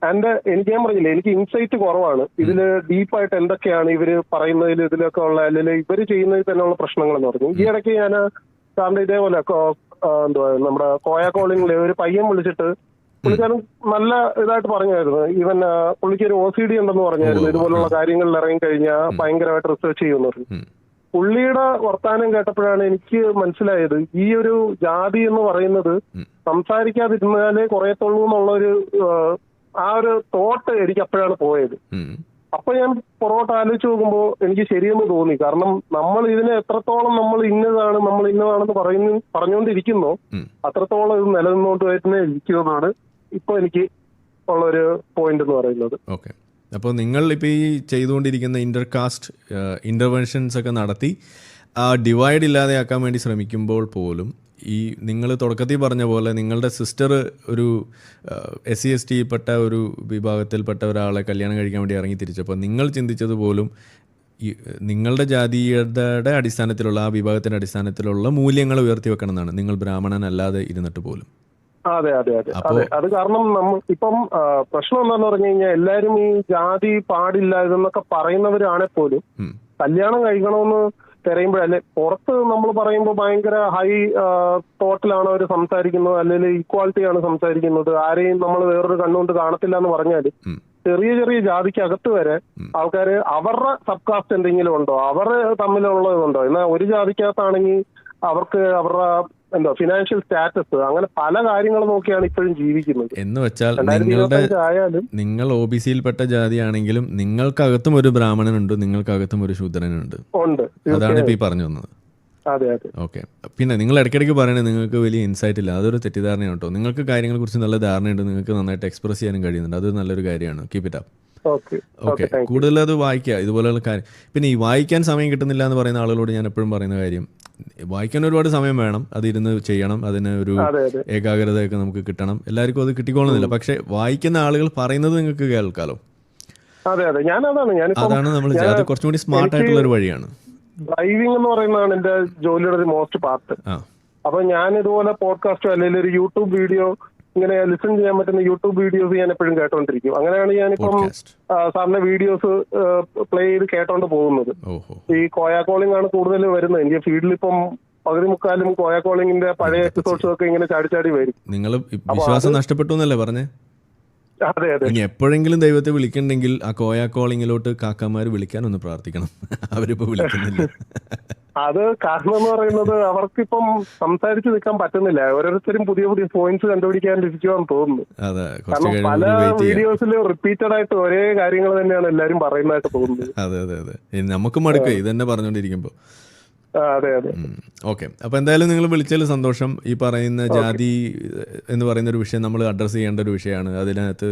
ആൻഡ് എനിക്ക് ഞാൻ പറഞ്ഞില്ലേ എനിക്ക് ഇൻസൈറ്റ് കുറവാണ്. ഇതിൽ ഡീപ്പായിട്ട് എന്തൊക്കെയാണ് ഇവർ പറയുന്നതിൽ ഇതിലൊക്കെ ഉള്ള അല്ലെങ്കിൽ ഇവർ ചെയ്യുന്നതിൽ തന്നെയുള്ള പ്രശ്നങ്ങൾ എന്ന് പറഞ്ഞു. ഈ ഇടയ്ക്ക് ഞാൻ സാറിന്റെ ഇതേപോലെ എന്തുവാ നമ്മുടെ കോയ കോളിംഗിലെ ഒരു പയ്യൻ വിളിച്ചിട്ട് പുള്ളിക്കാരൻ നല്ല ഇതായിട്ട് പറഞ്ഞായിരുന്നു ഈവൻ പുള്ളിക്ക് ഒരു ഒ സി ഡി ഉണ്ടെന്ന് പറഞ്ഞായിരുന്നു ഇതുപോലുള്ള കാര്യങ്ങളിൽ ഇറങ്ങി കഴിഞ്ഞാൽ ഭയങ്കരമായിട്ട് റിസർച്ച് ചെയ്യുമെന്ന് പറഞ്ഞു. പുള്ളിയുടെ വർത്താനം കേട്ടപ്പോഴാണ് എനിക്ക് മനസ്സിലായത് ഈ ഒരു ജാതി എന്ന് പറയുന്നത്. സംസാരിക്കാതിരുന്നാലേ കുറയത്തുള്ളൂ എന്നുള്ള ഒരു ആ ഒരു തോട്ട് എനിക്ക് അപ്പോഴാണ് പോയത്. അപ്പൊ ഞാൻ പുറകോട്ട് ആലോചിച്ച് നോക്കുമ്പോൾ എനിക്ക് ശരിയെന്ന് തോന്നി. കാരണം നമ്മൾ ഇതിനെ എത്രത്തോളം നമ്മൾ ഇന്നതാണ് നമ്മൾ ഇന്നതാണെന്ന് പറയുന്ന പറഞ്ഞുകൊണ്ടിരിക്കുന്നു. അത്രത്തോളം ഇത് നിലനിന്നുകൊണ്ട് തന്നെ ഇരിക്കുമെന്നാണ് ഇപ്പൊ എനിക്ക് ഉള്ള ഒരു പോയിന്റ് എന്ന് പറയുന്നത്. ഓക്കെ. അപ്പോൾ നിങ്ങൾ ഇപ്പോൾ ഈ ചെയ്തുകൊണ്ടിരിക്കുന്ന ഇന്റർകാസ്റ്റ് ഇന്റർവെൻഷൻസ് ഒക്കെ നടത്തി ആ ഡിവൈഡ് ഇല്ലാതെയാക്കാൻ വേണ്ടി ശ്രമിക്കുമ്പോൾ പോലും ഈ നിങ്ങൾ തുടക്കത്തിൽ പറഞ്ഞ പോലെ നിങ്ങളുടെ സിസ്റ്റർ ഒരു എസ് സി എസ് ടിപ്പെട്ട ഒരു വിഭാഗത്തിൽപ്പെട്ട ഒരാളെ കല്യാണം കഴിക്കാൻ വേണ്ടി ഇറങ്ങി തിരിച്ചപ്പോൾ നിങ്ങൾ ചിന്തിച്ചത് പോലും ഈ നിങ്ങളുടെ ജാതീയതയുടെ അടിസ്ഥാനത്തിലുള്ള ആ വിഭാഗത്തിന്റെ അടിസ്ഥാനത്തിലുള്ള മൂല്യങ്ങൾ ഉയർത്തി വെക്കണം എന്നാണ് നിങ്ങൾ ബ്രാഹ്മണനല്ലാതെ ഇരുന്നിട്ട് പോലും. അതെ അതെ അതെ. അതെ അത് കാരണം നമ്മൾ ഇപ്പം പ്രശ്നം എന്താന്ന് പറഞ്ഞു കഴിഞ്ഞാൽ എല്ലാരും ഈ ജാതി പാടില്ല ഇതെന്നൊക്കെ പറയുന്നവരാണെ പോലും കല്യാണം കഴിക്കണമെന്ന് തിരയുമ്പോഴല്ലേ പുറത്ത് നമ്മൾ പറയുമ്പോൾ ഭയങ്കര ഹൈ തോട്ടിലാണ് അവർ സംസാരിക്കുന്നത് അല്ലെങ്കിൽ ഈക്വാളിറ്റിയാണ് ആണ് സംസാരിക്കുന്നത്. ആരെയും നമ്മൾ വേറൊരു കണ്ണുകൊണ്ട് കാണത്തില്ല എന്ന് പറഞ്ഞാൽ ചെറിയ ചെറിയ ജാതിക്ക് അകത്ത് വരെ ആൾക്കാര് അവരുടെ സബ് കാസ്റ്റ് എന്തെങ്കിലും ഉണ്ടോ? അവർ തമ്മിലുള്ളതുണ്ടോ എന്നാൽ ഒരു ജാതിക്കകത്താണെങ്കിൽ അവർക്ക് അവരുടെ എന്താ ഫിനാൻഷ്യൽ സ്റ്റാറ്റസ് അങ്ങനെ പല കാര്യങ്ങൾ നോക്കിയാണ് ഇപ്പോഴും ജീവിക്കുന്നത്. എന്ന് വെച്ചാൽ നിങ്ങളുടെ ആയാലും നിങ്ങൾ ഒ ബി സിയിൽപ്പെട്ട ജാതിയാണെങ്കിലും നിങ്ങൾക്കകത്തും ഒരു ബ്രാഹ്മണനുണ്ട് നിങ്ങൾക്കകത്തും ഒരു ശൂദ്രനുണ്ട്. ഉണ്ട്. അതാണ് ഇപ്പൊ ഈ പറഞ്ഞു വന്നത്. അതെ അതെ. ഓക്കെ. പിന്നെ നിങ്ങൾ ഇടയ്ക്കിടയ്ക്ക് പറയണേ നിങ്ങൾക്ക് വലിയ ഇൻസൈറ്റ് ഇല്ല. അതൊരു തെറ്റിദ്ധാരണയാണ് കേട്ടോ. നിങ്ങൾക്ക് കാര്യങ്ങളെ കുറിച്ച് നല്ല ധാരണയുണ്ട് നിങ്ങൾക്ക് നന്നായിട്ട് എക്സ്പ്രസ് ചെയ്യാനും കഴിയുന്നുണ്ട്. അതൊരു നല്ലൊരു കാര്യമാണ്. Keep it up okay. കൂടുതൽ അത് വായിക്കുക. ഇതുപോലെയുള്ള കാര്യം പിന്നെ ഈ വായിക്കാൻ സമയം കിട്ടുന്നില്ല എന്ന് പറയുന്ന ആളുകളോട് ഞാൻ എപ്പോഴും പറയുന്ന കാര്യം വായിക്കാൻ ഒരുപാട് സമയം വേണം. അതിരുന്ന് ചെയ്യണം. അതിന് ഒരു ഏകാഗ്രതയൊക്കെ നമുക്ക് കിട്ടണം. എല്ലാവർക്കും അത് കിട്ടിക്കോളുന്നില്ല. പക്ഷെ വായിക്കുന്ന ആളുകൾ പറയുന്നത് നിങ്ങൾക്ക് കേൾക്കാലോ? അതെ അതെ. ഞാൻ അതാണ്. ഞാൻ അതാണ് നമ്മൾ അത് കുറച്ചും കൂടി സ്മാർട്ട് ആയിട്ടുള്ള ഒരു വഴിയാണ്. ഡ്രൈവിംഗ് എന്ന് പറയുന്നതാണ് എന്റെ ജോലിയുടെ ഒരു മോസ്റ്റ് പാർട്ട് അപ്പൊ ഞാൻ ഇതുപോലെ പോഡ്കാസ്റ്റോ അല്ലെങ്കിൽ ഒരു യൂട്യൂബ് വീഡിയോ ഇങ്ങനെ ലിസൺ ചെയ്യാൻ പറ്റുന്ന യൂട്യൂബ് വീഡിയോസ് ഞാൻ എപ്പോഴും കേട്ടോണ്ടിരിക്കും അങ്ങനെയാണ് ഞാനിപ്പം സാറിന്റെ വീഡിയോസ് പ്ലേ ചെയ്ത് കേട്ടോണ്ട് പോകുന്നത്. ഈ കോയ കോളിംഗ് ആണ് കൂടുതൽ വരുന്നത്. എനിക്ക് ഫീൽഡിൽ ഇപ്പം പകുതി മുക്കാലും കോയ കോളിംഗിന്റെ പഴയ എപ്പിസോഡ്സ് ഒക്കെ ഇങ്ങനെ ചാടി ചാടി വരും. നിങ്ങൾ വിശ്വാസം നഷ്ടപ്പെട്ടു എന്നല്ലേ പറഞ്ഞേ? ഇനി എപ്പോഴെങ്കിലും ദൈവത്തെ വിളിക്കണ്ടെങ്കിൽ ആ കോയ കോളിങ്ങിലോട്ട് കാക്കമാര് വിളിക്കാൻ ഒന്ന് പ്രാർത്ഥിക്കണം. അവരിപ്പോ വിളിക്കുന്നില്ല. അത് കാരണം എന്ന് പറയുന്നത് അവർക്കിപ്പം സംസാരിച്ചു നിൽക്കാൻ പറ്റുന്നില്ല. ഓരോരുത്തരും പുതിയ പുതിയ പോയിന്റ്സ് കണ്ടുപിടിക്കാൻ ലഭിക്കുവാന്ന് തോന്നുന്നു. കാരണം പല വീഡിയോസിൽ റിപ്പീറ്റഡ് ആയിട്ട് ഒരേ കാര്യങ്ങൾ തന്നെയാണ് എല്ലാരും പറയുന്നതായിട്ട് തോന്നുന്നത്. അതെ അതെ അതെ. നമുക്ക് മടുക്കേ ഇത് തന്നെ അതെ ഓക്കെ. അപ്പൊ എന്തായാലും നിങ്ങൾ വിളിച്ചതിൽ സന്തോഷം. ഈ പറയുന്ന ജാതി എന്ന് പറയുന്ന ഒരു വിഷയം നമ്മൾ അഡ്രസ് ചെയ്യേണ്ട ഒരു വിഷയമാണ്. അതിനകത്ത്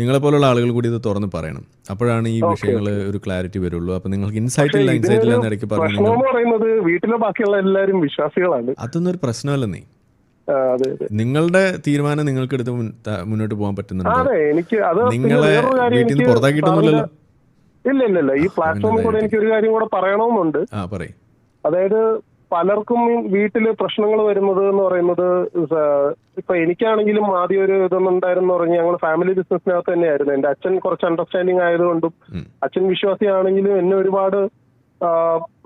നിങ്ങളെ പോലുള്ള ആളുകൾ കൂടി ഇത് തുറന്ന് പറയണം. അപ്പോഴാണ് ഈ വിഷയങ്ങൾ ഒരു ക്ലാരിറ്റി വരുള്ളൂ. അപ്പൊ നിങ്ങൾക്ക് ഇൻസൈറ്റ് ഇല്ല ഇൻസൈറ്റ് ഇല്ല എന്നിടയ്ക്ക് പറയുന്നത് വീട്ടിലെ ബാക്കിയുള്ള എല്ലാരും വിശ്വാസികളാണ്. അതൊന്നും ഒരു പ്രശ്നമല്ല നീ. നിങ്ങളുടെ തീരുമാനം നിങ്ങൾക്ക് എടുത്ത് മുന്നോട്ട് പോകാൻ പറ്റുന്നുണ്ട്? നിങ്ങളെ വീട്ടിൽ നിന്ന് പുറത്താക്കിയിട്ടൊന്നുമില്ലല്ലോ. ഇല്ല ഇല്ല ഇല്ല. ഈ പ്ലാറ്റ്ഫോമിൽ കൂടെ എനിക്ക് ഒരു കാര്യം കൂടെ പറയണമെന്നുണ്ട്. ആ പറയും. അതായത് പലർക്കും വീട്ടിൽ വീട്ടിൽ പ്രശ്നങ്ങൾ വരുന്നത് എന്ന് പറയുന്നത് ഇപ്പൊ എനിക്കാണെങ്കിലും ആദ്യം ഒരു ഇതൊന്നും ഉണ്ടായിരുന്നു പറഞ്ഞ് ഞങ്ങൾ ഫാമിലി ബിസിനസ്സിനകത്ത് തന്നെയായിരുന്നു. എന്റെ അച്ഛൻ കുറച്ച് അണ്ടർസ്റ്റാൻഡിങ് ആയതുകൊണ്ടും അച്ഛൻ വിശ്വാസിയാണെങ്കിലും എന്നെ ഒരുപാട്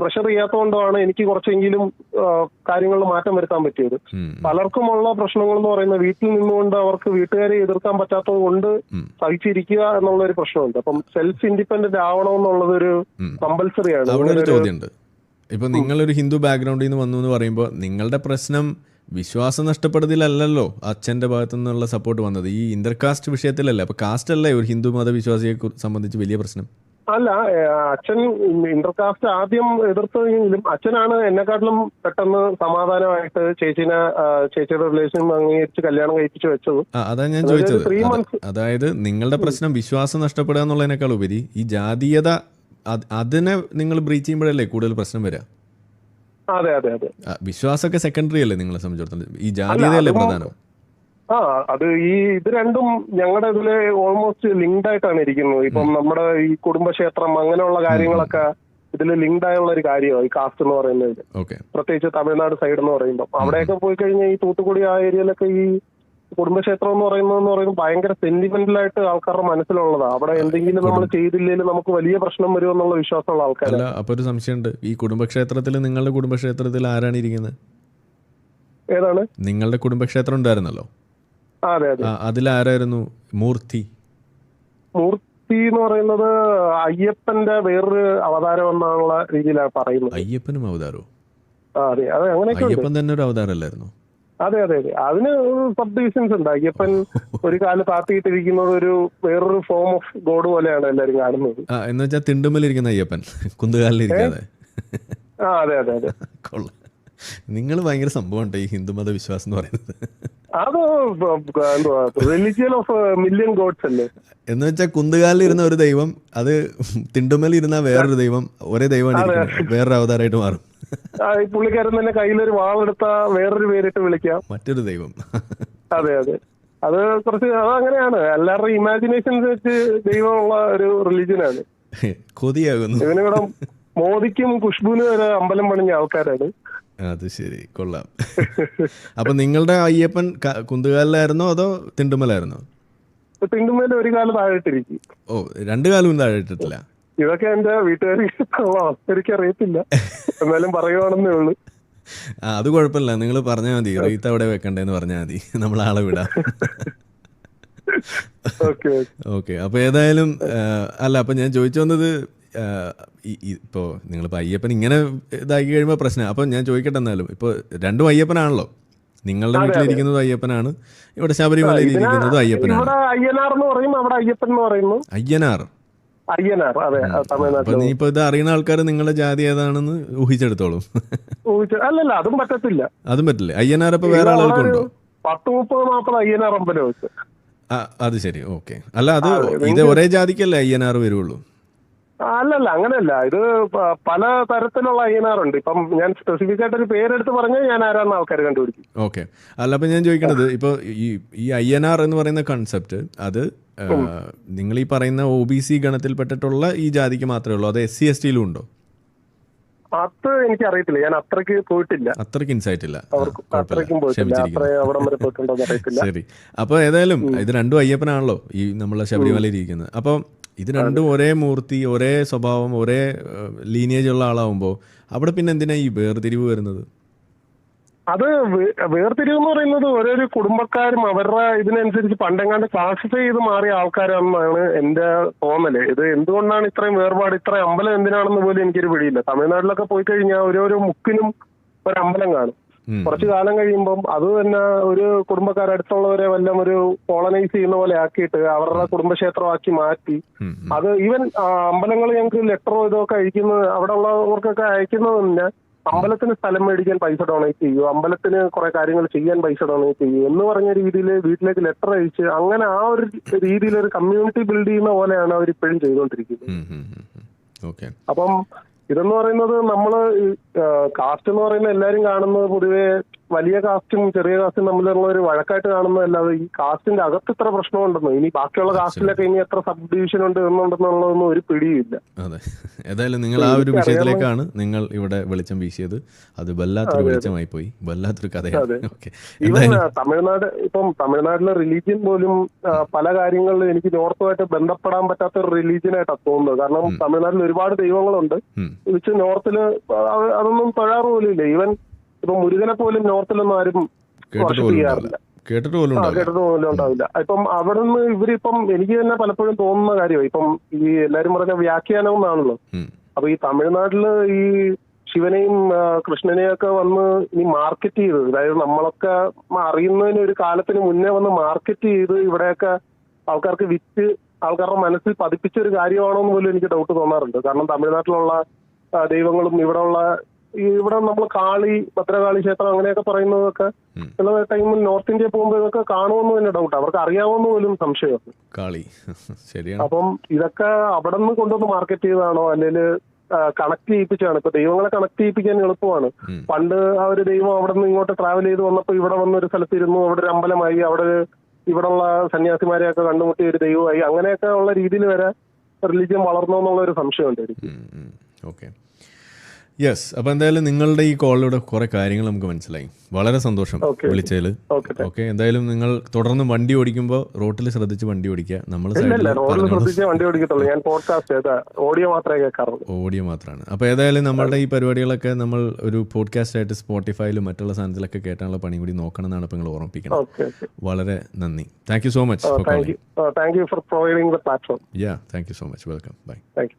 പ്രഷർ ചെയ്യാത്തതുകൊണ്ടാണ് എനിക്ക് കുറച്ചെങ്കിലും കാര്യങ്ങളിൽ മാറ്റം വരുത്താൻ പറ്റിയത്. പലർക്കുമുള്ള പ്രശ്നങ്ങൾ എന്ന് പറയുന്നത് വീട്ടിൽ നിന്നുകൊണ്ട് അവർക്ക് വീട്ടുകാരെ എതിർക്കാൻ പറ്റാത്തത് കൊണ്ട് സഹിച്ചിരിക്കുക എന്നുള്ള ഒരു പ്രശ്നമുണ്ട്. അപ്പം സെൽഫ് ഇൻഡിപെൻഡന്റ് ആവണം എന്നുള്ളത് ഒരു ഉം. കമ്പൽസറി ആണ്. ഇപ്പൊ നിങ്ങളൊരു ഹിന്ദു ബാക്ക്ഗ്രൗണ്ടിൽ നിന്ന് വന്നു എന്ന് പറയുമ്പോൾ നിങ്ങളുടെ പ്രശ്നം വിശ്വാസം നഷ്ടപ്പെടുത്തിലല്ലല്ലോ അച്ഛന്റെ ഭാഗത്തു നിന്നുള്ള സപ്പോർട്ട് വന്നത്. ഈ ഇന്റർകാസ്റ്റ് വിഷയത്തിലല്ലേ? അപ്പൊ കാസ്റ്റ് അല്ലേ ഒരു ഹിന്ദു മത വിശ്വാസിയെ സംബന്ധിച്ച് വലിയ പ്രശ്നം? അല്ല അച്ഛൻ ഇന്റർകാസ്റ്റ് ആദ്യം എതിർത്തെങ്കിലും അച്ഛനാണ് എന്നെക്കാട്ടിലും പെട്ടെന്ന് സമാധാനമായിട്ട് ചേച്ചിനെ ചേച്ചിയുടെ റിലേഷൻ അംഗീകരിച്ച് കല്യാണം കഴിപ്പിച്ച് വെച്ചത്. അതാ ഞാൻ ചോദിച്ചത്. അതായത് നിങ്ങളുടെ പ്രശ്നം വിശ്വാസം നഷ്ടപ്പെടുക എന്നുള്ളതിനേക്കാൾ ഉപരി ഈ ജാതീയത അതിനെ നിങ്ങൾ ബ്രീച്ച് ചെയ്യുമ്പോഴല്ലേ കൂടുതൽ പ്രശ്നം വരിക അതെ അതെ അതെ. വിശ്വാസമൊക്കെ സെക്കൻഡറി അല്ലേ നിങ്ങളെ സംബന്ധിച്ചിടത്തോളം? ഈ ജാതീയതയല്ലേ പ്രധാനം? ആ അത് ഈ ഇത് രണ്ടും ഞങ്ങളുടെ ഇതിൽ ഓൾമോസ്റ്റ് ലിങ്ക്ഡ് ആയിട്ടാണ് ഇരിക്കുന്നത്. ഇപ്പം നമ്മുടെ ഈ കുടുംബക്ഷേത്രം അങ്ങനെയുള്ള കാര്യങ്ങളൊക്കെ ഇതിൽ ലിങ്ക്ഡ് ആയുള്ള ഒരു കാര്യമാണ് ഈ കാസ്റ്റ് എന്ന് പറയുന്നത്. പ്രത്യേകിച്ച് തമിഴ്നാട് സൈഡ് എന്ന് പറയുമ്പോൾ അവിടെയൊക്കെ പോയി കഴിഞ്ഞാൽ ഈ തൂത്തുക്കുടി ആ ഏരിയയിലൊക്കെ ഈ കുടുംബക്ഷേത്രം എന്ന് പറയുന്നത് എന്ന് പറയുന്നത് ഭയങ്കര സെന്റിമെന്റൽ ആയിട്ട് ആൾക്കാരുടെ മനസ്സിലുള്ളതാണ് അവിടെ എന്തെങ്കിലും നമ്മൾ ചെയ്തില്ലെങ്കിൽ നമുക്ക് വലിയ പ്രശ്നം വരും എന്നുള്ള വിശ്വാസമുള്ള ആൾക്കാരല്ല അപ്പൊ ഒരു സംശയമുണ്ട് ഈ കുടുംബക്ഷേത്രത്തിൽ നിങ്ങളുടെ കുടുംബക്ഷേത്രത്തിൽ ആരാണ് ഇരിക്കുന്നത്? ഏതാണ്? നിങ്ങളുടെ കുടുംബക്ഷേത്രം ഉണ്ടായിരുന്നല്ലോ. അതെ അതെ. അതിലാരായിരുന്നു? മൂർത്തി. മൂർത്തി എന്ന് പറയുന്നത് അയ്യപ്പന്റെ വേറൊരു അവതാരം എന്നുള്ള രീതിയിലാണ് പറയുന്നത്. അയ്യപ്പനും അവതാരോ ആ അതെ. അതെ അങ്ങനെയൊക്കെ അയ്യപ്പൻ തന്നെ ഒരു അവതാരമല്ലായിരുന്നു? അതെ അതെ അതെ. അതിന് സബ് ഡിവിഷൻസ് ഉണ്ട്. അയ്യപ്പൻ ഒരു കാൽ താത്തിയിട്ടിരിക്കുന്നത് ഒരു വേറൊരു ഫോം ഓഫ് ഗോഡ് പോലെയാണ് എല്ലാരും കാണുന്നത്. എന്ന് വെച്ചാൽ തിണ്ടുമ്പലിരിക്കുന്ന അയ്യപ്പൻ. കുന്തുകാലിലിരിക്കാതെ ആ അതെ അതെ അതെ. കൊള്ളാം. നിങ്ങൾ ഭയങ്കര സംഭവമുണ്ട് ഈ ഹിന്ദുമത വിശ്വാസം എന്ന് പറയുന്നത്. അത് റിലിജിയൻ ഓഫ് മില്യൺ ഗോഡ്സ് അല്ലേ? എന്ന് വെച്ചാൽ കുന്തുകാലിലിരുന്ന ഒരു ദൈവം അത് തിണ്ടുമലിരുന്ന വേറൊരു ദൈവം ഒരേ ദൈവമാണ് വേറൊരു അവതാരമായിട്ട് മാറും. ഈ പുള്ളിക്കാരൻ തന്നെ കയ്യിലൊരു വാളെടുത്ത വേറൊരു പേരിട്ട് വിളിക്കാം. മറ്റൊരു ദൈവം. അതെ അതെ. അത് കുറച്ച് അതങ്ങനെയാണ് എല്ലാവരുടെയും ഇമാജിനേഷൻ വെച്ച് ദൈവമുള്ള ഒരു റിലിജിയനാണ് കൊതിയാകുന്നു. ഇതിനിവിടെ മോദിക്കും ഖുഷ്ബുവിനും ഒരു അമ്പലം പണിഞ്ഞ ആൾക്കാരാണ്. അത് ശരി കൊള്ളാം. അപ്പൊ നിങ്ങളുടെ അയ്യപ്പൻ കുന്തുകാലിലായിരുന്നോ അതോ തിണ്ടുമലായിരുന്നോ തിണ്ടുമല ഒരു കാലം താഴെട്ടിരിക്കും ഓ രണ്ടു കാലവും താഴെ ഇട്ടിട്ടില്ല ഇതൊക്കെ എന്റെ വീട്ടുകാർക്ക് ഉള്ള അവസ്ഥ എനിക്ക് അറിയത്തില്ല. എന്നാലും പറയുവാണെന്നേ ഉള്ളൂ. അത് കുഴപ്പമില്ല. നിങ്ങൾ പറഞ്ഞാൽ മതി. റീത്ത് അവിടെ വെക്കണ്ടേന്ന് പറഞ്ഞാൽ മതി. നമ്മൾ ആളെ വിടാം. ഓക്കെ അപ്പൊ ഏതായാലും അല്ല അപ്പൊ ഞാൻ ചോദിച്ചു വന്നത് ഇപ്പോ നിങ്ങളിപ്പോൾ അയ്യപ്പൻ ഇങ്ങനെ ഇതാക്കി കഴിയുമ്പോൾ പ്രശ്നം. അപ്പോൾ ഞാൻ ചോദിക്കട്ടെ എന്നാലും. ഇപ്പോൾ രണ്ടും അയ്യപ്പനാണല്ലോ. നിങ്ങളുടെ വീട്ടിലിരിക്കുന്നതും അയ്യപ്പനാണ്. ഇവിടെ ശബരിമലയിൽ ഇരിക്കുന്നത് അയ്യപ്പനാണ്. അയ്യനാർ എന്ന് പറയും അവിടെ അയ്യപ്പൻ എന്ന് പറയുന്നു. അയ്യനാർ. അയ്യനാർ അതെ അപ്പൊ തമിഴ്നാട്ടിൽ ഇപ്പൊ ഇത് അറിയുന്ന ആൾക്കാർ നിങ്ങളുടെ ജാതി ഏതാണെന്ന് ഊഹിച്ചെടുത്തോളും. ഊഹിച്ച- അല്ലല്ല അതും പറ്റത്തില്ല. അതും പറ്റില്ല. അയ്യനാർ ഇപ്പൊ വേറെ ആളുകൾക്കുണ്ടോ? പത്ത് മുപ്പത് നാൽപ്പത് അയ്യനാർ അമ്പലം വെച്ച്. അത് ശരി ഓക്കെ. അല്ല അത് ഇത് ഒരേ ജാതിക്കല്ലേ അയ്യനാർ വരുള്ളൂ? അല്ലല്ല അങ്ങനെയല്ല. ഇത് പല തരത്തിലുള്ള അയ്യനാറുണ്ട്. ഇപ്പം ഞാൻ സ്പെസിഫിക് ആയിട്ട് ഒരു പേരെടുത്ത് പറഞ്ഞാൽ ഞാൻ ആരാന്ന് ആൾക്കാർ കണ്ടുപിടിക്കും. ഓക്കെ. അല്ല അപ്പം ഞാൻ ചോദിക്കണത് ഇപ്പോൾ ഈ ഈ അയ്യനാർ എന്ന് പറയുന്ന കൺസെപ്റ്റ് അത് നിങ്ങൾ ഈ പറയുന്ന ഒ ബി സി ഗണത്തിൽപ്പെട്ടിട്ടുള്ള ഈ ജാതിക്ക് മാത്രമേ ഉള്ളൂ? അത് എസ് സി എസ് ടിയിലും ഉണ്ടോ? അത് എനിക്ക് അറിയത്തില്ല ഞാൻ അത്രയ്ക്ക് പോയിട്ടില്ല. അത്രയ്ക്ക് ഇൻസൈറ്റ് ഇല്ല. അത്രയ്ക്കും പോയിട്ടില്ല. അവിടം വരെ പോയിട്ടുണ്ടോ അറിയത്തില്ല. ശരി. അപ്പോൾ ഏതായാലും ഇത് രണ്ടും അയ്യപ്പനാണല്ലോ ഈ നമ്മളെ ശബരിമലയിൽ ഇരിക്കുന്നത്. അപ്പൊ ഇത് രണ്ടും ഒരേ മൂർത്തി ഒരേ സ്വഭാവം ഒരേ ലീനേജ് ഉള്ള ആളാവുമ്പോൾ അവിടെ പിന്നെ എന്തിനാ ഈ വേർതിരിവ് വരുന്നത്? അത് വേർതിരിവ് എന്ന് പറയുന്നത് ഓരോരോ കുടുംബക്കാരും അവരുടെ ഇതിനനുസരിച്ച് പണ്ടെങ്ങാണ്ട് ക്ലാസിഫൈ ചെയ്ത് മാറിയ ആൾക്കാരാണെന്നാണ് എന്റെ തോന്നൽ. ഇത് എന്തുകൊണ്ടാണ് ഇത്രയും വേർപാട് ഇത്രയും അമ്പലം എന്തിനാണെന്ന് പോലും എനിക്കൊരു പിടിയില്ല. തമിഴ്നാട്ടിലൊക്കെ പോയി കഴിഞ്ഞാൽ ഓരോരോ മുക്കിനും ഒരു അമ്പലം കാണും കുറച്ച് കാലം കഴിയുമ്പം അത് തന്നെ ഒരു കുടുംബക്കാർ അടുത്തുള്ളവരെ വല്ലതും ഒരു കോളനൈസ് ചെയ്യുന്ന പോലെ ആക്കിയിട്ട് അവരുടെ കുടുംബക്ഷേത്രമാക്കി മാറ്റി. അത് ഈവൻ അമ്പലങ്ങൾ ഞങ്ങൾക്ക് ലെറ്ററോ ഇതൊക്കെ അയക്കുന്നത് അവിടെ ഉള്ളവർക്കൊക്കെ അയക്കുന്നത് തന്നെ അമ്പലത്തിന് സ്ഥലം മേടിക്കാൻ പൈസ ഡൊണേറ്റ് ചെയ്യൂ അമ്പലത്തിന് കുറെ കാര്യങ്ങൾ ചെയ്യാൻ പൈസ ഡൊണേറ്റ് ചെയ്യൂ എന്ന് പറഞ്ഞ രീതിയിൽ വീട്ടിലേക്ക് ലെറ്റർ അയച്ച് അങ്ങനെ ആ ഒരു രീതിയിൽ ഒരു കമ്മ്യൂണിറ്റി ബിൽഡ് ചെയ്യുന്ന പോലെയാണ് അവർ ഇപ്പോഴും ചെയ്തുകൊണ്ടിരിക്കുന്നത്. അപ്പം ഇതെന്ന് പറയുന്നത് നമ്മൾ കാസ്റ്റ് എന്ന് പറയുന്ന എല്ലാരും കാണുന്നത് പൊതുവെ വലിയ കാസ്റ്റും ചെറിയ കാസ്റ്റും തമ്മിലുള്ള ഒരു വഴക്കായിട്ട് കാണുന്നതല്ലാതെ ഈ കാസ്റ്റിന്റെ അകത്ത് ഇത്ര പ്രശ്നമുണ്ടെന്നോ? ഇനി ബാക്കിയുള്ള കാസ്റ്റിലൊക്കെ ഇനി എത്ര സബ് ഡിവിഷൻ ഉണ്ട് എന്നുണ്ടെന്നുള്ളതൊന്നും ഒരു പിടിയില്ല അതെ. ഏതായാലും നിങ്ങൾ ആ ഒരു വിഷയത്തിലേക്കാണ് നിങ്ങൾ ഇവിടെ വെളിച്ചം വീശിയത്. അത് വല്ലാത്തൊരു വെളിച്ചമായി പോയി. വല്ലാത്തൊരു കഥയാണ്. ഈവൻ തമിഴ്നാട് ഇപ്പം തമിഴ്നാട്ടിലെ റിലീജിയൻ പോലും പല കാര്യങ്ങളിലും എനിക്ക് നോർത്തുമായിട്ട് ബന്ധപ്പെടാൻ പറ്റാത്ത ഒരു റിലീജിയനായിട്ടാണ് തോന്നുന്നത്. കാരണം തമിഴ്നാട്ടിൽ ഒരുപാട് ദൈവങ്ങളുണ്ട്. വെച്ച് നോർത്തിൽ അതൊന്നും തൊഴാറ് പോലും ഇല്ല ഈവൻ ഇപ്പൊ മുരുകനെ പോലും നോർത്തിലൊന്നും ആരും കേട്ടിട്ട് worship പോലും ചെയ്യാറില്ല കേട്ടിട്ട് പോലും ഉണ്ടാവില്ല. കേട്ടത് പോലും ഉണ്ടാവില്ല. ഇപ്പം അവിടെ നിന്ന് ഇവരിപ്പം എനിക്ക് തന്നെ പലപ്പോഴും തോന്നുന്ന കാര്യമാണ് ഇപ്പം ഈ എല്ലാരും പറഞ്ഞ വ്യാഖ്യാനം എന്നാണല്ലോ. അപ്പൊ ഈ തമിഴ്നാട്ടിൽ ഈ ശിവനെയും കൃഷ്ണനെയും ഒക്കെ വന്ന് ഇനി മാർക്കറ്റ് ചെയ്ത് അതായത് നമ്മളൊക്കെ അറിയുന്നതിന് ഒരു കാലത്തിന് മുന്നേ വന്ന് മാർക്കറ്റ് ചെയ്ത് ഇവിടെയൊക്കെ ആൾക്കാർക്ക് വിറ്റ് ആൾക്കാരുടെ മനസ്സിൽ പതിപ്പിച്ച ഒരു കാര്യമാണോ എന്ന് പോലും എനിക്ക് ഡൗട്ട് തോന്നാറുണ്ട്. കാരണം തമിഴ്നാട്ടിലുള്ള ദൈവങ്ങളും ഇവിടെയുള്ള ഇവിടെ നമ്മൾ കാളി ഭദ്രകാളി ക്ഷേത്രം അങ്ങനെയൊക്കെ പറയുന്നതൊക്കെ. ചില ടൈമിൽ നോർത്ത് ഇന്ത്യ പോകുമ്പോൾ ഇതൊക്കെ കാണുമെന്ന് തന്നെ ഡൗട്ട് അവർക്ക് അറിയാവുന്ന പോലും സംശയമാണ് കാളി. ശരിയാണ്. അപ്പം ഇതൊക്കെ അവിടെ നിന്ന് കൊണ്ടുവന്ന് മാർക്കറ്റ് ചെയ്താണോ? അല്ലെങ്കിൽ കണക്ട് ചെയ്യിപ്പിച്ചാണ്? ഇപ്പൊ ദൈവങ്ങളെ കണക്ട് ചെയ്യിപ്പിക്കാൻ എളുപ്പമാണ്. പണ്ട് ആ ഒരു ദൈവം അവിടെ നിന്ന് ഇങ്ങോട്ട് ട്രാവൽ ചെയ്ത് വന്നപ്പോ ഇവിടെ വന്ന ഒരു സ്ഥലത്തിരുന്നു അവിടെ ഒരു അമ്പലമായി അവിടെ ഇവിടെയുള്ള സന്യാസിമാരെയൊക്കെ കണ്ടുമുട്ടിയ ഒരു ദൈവമായി. അങ്ങനെയൊക്കെ ഉള്ള രീതിയിൽ വരെ റിലീജിയൻ വളർന്നോ എന്നുള്ള ഒരു സംശയമുണ്ട് എനിക്ക്. ഓക്കെ യെസ് അപ്പൊ എന്തായാലും നിങ്ങളുടെ ഈ കോളിലൂടെ കുറെ കാര്യങ്ങൾ നമുക്ക് മനസ്സിലായി. വളരെ സന്തോഷം. വിളിച്ചതിൽ ഓക്കെ എന്തായാലും നിങ്ങൾ തുടർന്ന് വണ്ടി ഓടിക്കുമ്പോൾ റോട്ടിൽ ശ്രദ്ധിച്ച് വണ്ടി ഓടിക്കുക. നമ്മൾ ഓഡിയോ മാത്രമേ ഓഡിയോ മാത്രമാണ് അപ്പൊ ഏതായാലും നമ്മളുടെ ഈ പരിപാടികളൊക്കെ നമ്മൾ ഒരു പോഡ്കാസ്റ്റ് ആയിട്ട് സ്പോട്ടിഫൈയിലും മറ്റുള്ള സാധനത്തിലൊക്കെ കേട്ടാനുള്ള പണി കൂടി നോക്കണം എന്നാണ് നിങ്ങൾ ഓർമ്മിപ്പിക്കുന്നത് വളരെ നന്ദി. Thank you so much for thank you calling thank you for providing the platform yeah thank you so much welcome bye thank you